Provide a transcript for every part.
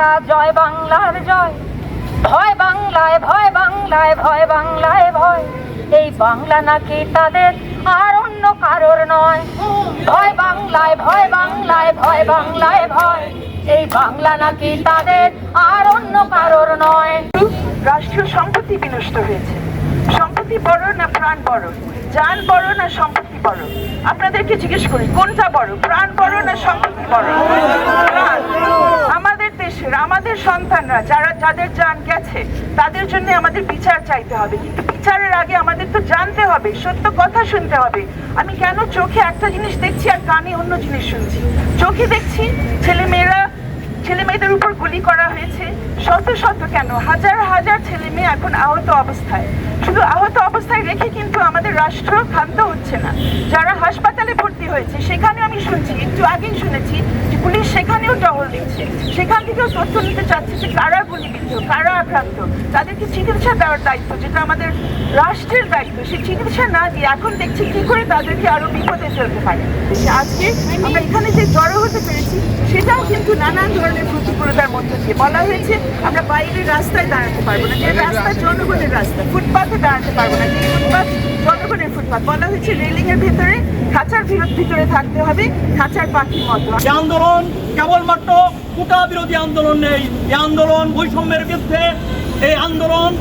পতাকা জয় বাংলার জয়। ভয় বাংলায় ভয় বাংলায় ভয় বাংলায় ভয়। এই বাংলা নাকি তাদের আর অন্য কারোর নয়। ভয় বাংলায় ভয় বাংলায় ভয় বাংলায় ভয়। এই বাংলা নাকি তাদের আর অন্য কারোর নয়। রাষ্ট্রীয় সম্পত্তি বিনষ্ট হয়েছে। সম্পত্তি বড় না প্রাণ বড়? যান বড় না সম্পত্তি বড়? আপনাদেরকে জিজ্ঞেস করি, কোনটা বড়? প্রাণ বড় না সম্পত্তি বড়। আমাদের দেশের আমাদের সন্তানরা, যারা যাদের যান গেছে, তাদের জন্য আমাদের বিচার চাইতে হবে। কিন্তু বিচারের আগে আমাদের তো জানতে হবে, সত্য কথা শুনতে হবে। আমি কেন চোখে একটা জিনিস দেখছি আর কানে অন্য জিনিস শুনছি? চোখে দেখছি ছেলে মেয়েরা ছেলে মেয়েদের উপর গুলি করা হয়েছে। শত শত কেন? হাজার হাজার ছেলে মেয়ে এখন আহত অবস্থায়। শুধু আহত অবস্থায় রেখে কিন্তু আমাদের রাষ্ট্র ক্ষান্ত হচ্ছে না। হয়েছে সেখানে আমি শুনছি একটু আগেই শুনেছি যে পুলিশ সেখানেও টহল দিচ্ছে। সেখান থেকেও তথ্য নিতে চাচ্ছে যে কারা গুলিবিদ্ধ কারা আক্রান্ত তাদেরকে চিকিৎসা দেওয়ার দায়িত্ব যেটা আমাদের রাষ্ট্রের দায়িত্ব সেই চিকিৎসা না দিয়ে এখন দেখছি কি করে তাদেরকে আরও বিপদে ফেলতে পারে। আজকে আমরা এখানে যে জড়ো হতে পেরেছি সেটাও কিন্তু নানান ধরনের প্রতিকূলতার মধ্যে দিয়ে বলা হয়েছে আমরা বাইরের রাস্তায় দাঁড়াতে পারব না যে রাস্তা জনগণের রাস্তা ফুটপাথে দাঁড়াতে পারব না যে ফুটপাথ জনগণের ফুটপাথ বলা হয়েছে রেলিং এর ভেতরে খাঁচার ভিতরে থাকতে হবে, খাঁচার পাখির মতো। আন্দোলন কেবলমাত্র কোটা বিরোধী আন্দোলন নেই, এই আন্দোলন বৈষম্যের বিরুদ্ধে, এই আন্দোলন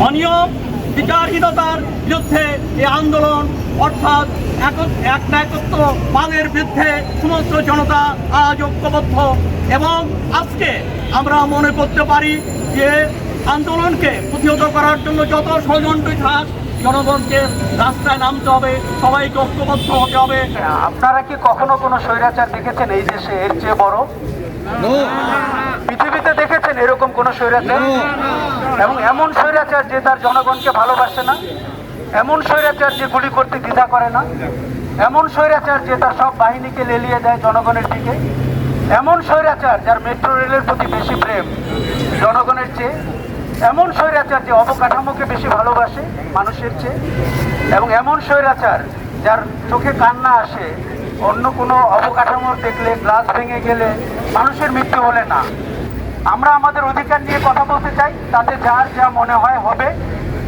অনিয়ম, বিচারহীনতার বিরুদ্ধে, এই আন্দোলন অর্থাৎ এক- এক নায়কত্ব বাদের বিরুদ্ধে সমস্ত জনতা আজ ঐক্যবদ্ধ। এবং আজকে আমরা মনে করতে পারি যে আন্দোলনকে প্রতিহত করার জন্য যত ষড়যন্ত্রই থাক জনগণকে রাস্তায় নামতে হবে সবাইকে ঐক্যবদ্ধ হতে হবে। আপনারা কি কখনো কোনো স্বৈরাচার দেখেছেন এই দেশে? এর চেয়ে বড়? পৃথিবীতে দেখেছেন এরকম কোন স্বৈরাচার? এবং এমন স্বৈরাচার যে তার জনগণকে ভালোবাসে না? এমন স্বৈরাচার যে গুলি করতে দ্বিধা করে না? এমন স্বৈরাচার যে তার সব বাহিনীকে লেলিয়ে দেয় জনগণের দিকে? এমন স্বৈরাচার যার মেট্রো রেলের প্রতি বেশি প্রেম জনগণের চেয়ে? এমন স্বৈরাচার যে অবকাঠামোকে বেশি ভালোবাসে মানুষের চেয়ে, এবং এমন স্বৈরাচার যার চোখে কান্না আসে, অন্য কোনো অবকাঠামো দেখলে গ্লাস ভেঙে গেলে মানুষের মৃত্যু হলে না। আমরা আমাদের অধিকার নিয়ে কথা বলতে চাই, তাতে যার যা মনে হয় হবে,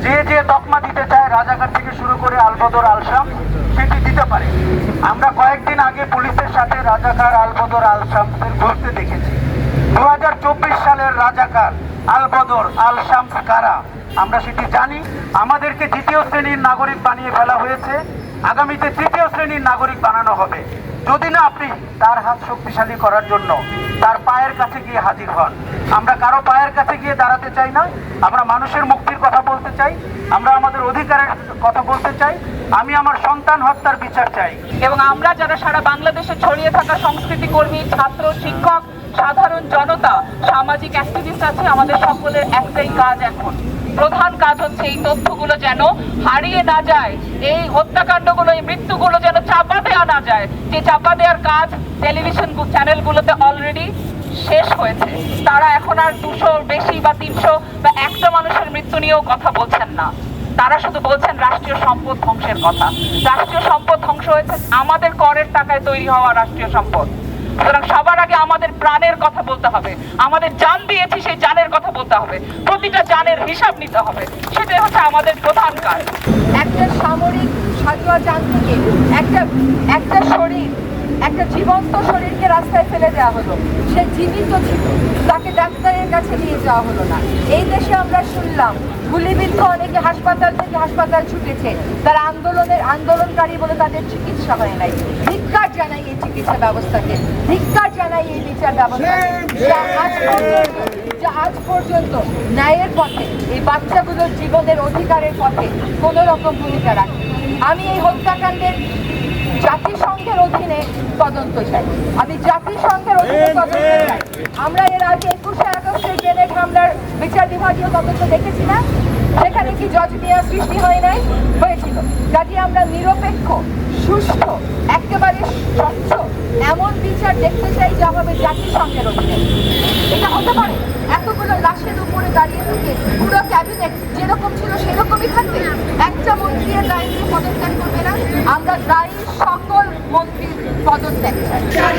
যে যে তকমা দিতে চায় রাজাকার থেকে শুরু করে আলবদর, আলসাম, সেটি দিতে পারে। আমরা কয়েকদিন আগে পুলিশের সাথে রাজাকার আলবদর, আলসামদের ঘুরতে দেখেছি। দু হাজার চব্বিশ সালের রাজাকার আলবদর আল শামস কারা? আমরা সেটি জানি। আমাদেরকে দ্বিতীয় শ্রেণির নাগরিক বানিয়ে ফেলা হয়েছে। আগামীতে তৃতীয় শ্রেণির নাগরিক বানানো হবে। যদি না আপনি তার হাত শক্তিশালী করার জন্য তার পায়ের কাছে গিয়ে হাজির হন। আমরা কারও পায়ের কাছে গিয়ে দাঁড়াতে চাই না। আমরা মানুষের মুক্তির কথা বলতে চাই। আমরা আমাদের অধিকারের কথা বলতে চাই। আমি আমার সন্তান হত্যার বিচার চাই। এবং আমরা যারা সারা বাংলাদেশে ছড়িয়ে থাকা সংস্কৃতি কর্মী, ছাত্র, শিক্ষক সাধারণ জনতা, সামাজিক অ্যাক্টিভিস্ট আছে, আমাদের সকলের একটাই কাজ এখন। প্রধান কাজ হচ্ছে এই তথ্যগুলো যেন হারিয়ে না যায়, এই হত্যাকাণ্ডগুলো, এই মৃত্যুগুলো যেন চাপা দেওয়া না যায়। যে চাপা দেওয়ার কাজ টেলিভিশন চ্যানেলগুলোতে অলরেডি শেষ হয়েছে। তারা এখন আর দুশো বেশি বা তিনশো বা একটা মানুষের মৃত্যু নিয়েও কথা বলছেন না। তারা শুধু বলছেন রাষ্ট্রীয় সম্পদ ধ্বংসের কথা। রাষ্ট্রীয় সম্পদ ধ্বংস হয়েছে, আমাদের করের টাকায় তৈরি হওয়া রাষ্ট্রীয় সম্পদ। সুতরাং সবার আগে আমাদের প্রাণের কথা বলতে হবে। আমাদের জান দিয়েছি, সেই জানের কথা বলতে হবে। প্রতিটা জানের হিসাব নিতে হবে। সেটাই হচ্ছে আমাদের প্রধান কাজ। একটা সামরিক সাজুয়া যান থেকে একটা একটা শরীর একটা জীবন্ত শরীরকে রাস্তায় ফেলে দেওয়া হলো। সে জীবিত ছিল। তাকে ডাক্তারের কাছে নিয়ে যাওয়া হলো না। এই দেশে আমরা শুনলাম, গুলিবিদ্ধ অনেকে হাসপাতাল থেকে হাসপাতাল ছুটেছে। তারা আন্দোলনের আন্দোলনকারী বলে তাদের চিকিৎসা হয় নাই। ধিক্কার জানাই এই চিকিৎসা ব্যবস্থাকে। ধিক্কার জানাই এই বিচার ব্যবস্থাকে। যা আজ পর্যন্ত ন্যায়ের পথে, এই বাচ্চাগুলোর জীবনের অধিকারের পথে কোনো রকম ভূমিকা রাখে। আমি এই হত্যাকাণ্ডের তদন্ত চাই। আমি জাতিসংঘের অধীনে তদন্ত চাই। আমরা এর আগে একুশে আগস্টের গ্রেনেড হামলার বিচার বিভাগীয় তদন্ত দেখেছি না? সেখানে কি জজ মিয়া সৃষ্টি হয় নাই? হয়েছিল। কাজে আমরা নিরপেক্ষ সুষ্ঠু একেবারে স্বচ্ছ এমন বিচার দেখতে চাই যা হবে জাতিসংঘের অধীনে। এটা হতে পারে এতগুলো লাশের উপরে দাঁড়িয়ে থেকে পুরো ক্যাবিনেট যেরকম ছিল সেরকমই থাকবে। একটা মন্ত্রীর দায়িত্ব পদত্যাগ করবে না। আমরা দায়ী সকল মন্ত্রীর পদত্যাগ চাই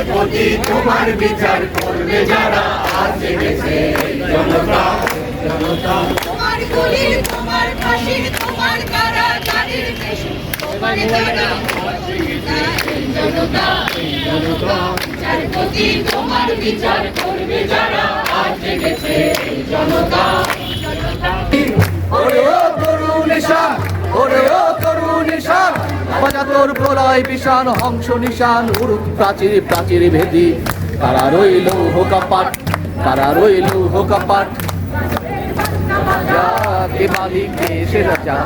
তোমার গুলির তোমার ফাঁসির তোমার কারাগারের তোমার দ্বারা জনতা। যার প্রতি তোমার বিচার করবে যারা আজ জেগেছে জনতা ওরে। তোর প্রলয় বিশান হংস, নিশান উড়ুক প্রাচীর প্রাচীর ভেদি। তারা রইল হোকাপাট, তারা রইল বাজা কে মালিক কে সে রাজা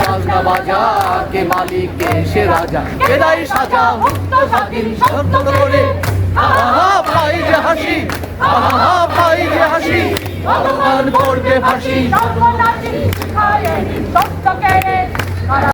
বাজনা বাজা, কে মালিক কে সে রাজা। সাজা মুক্ত করে আহা, ভাই যে হাসি, আহা, ভাই যে হাসি। ভগবান করবে ফাঁসি। সর্বনাশী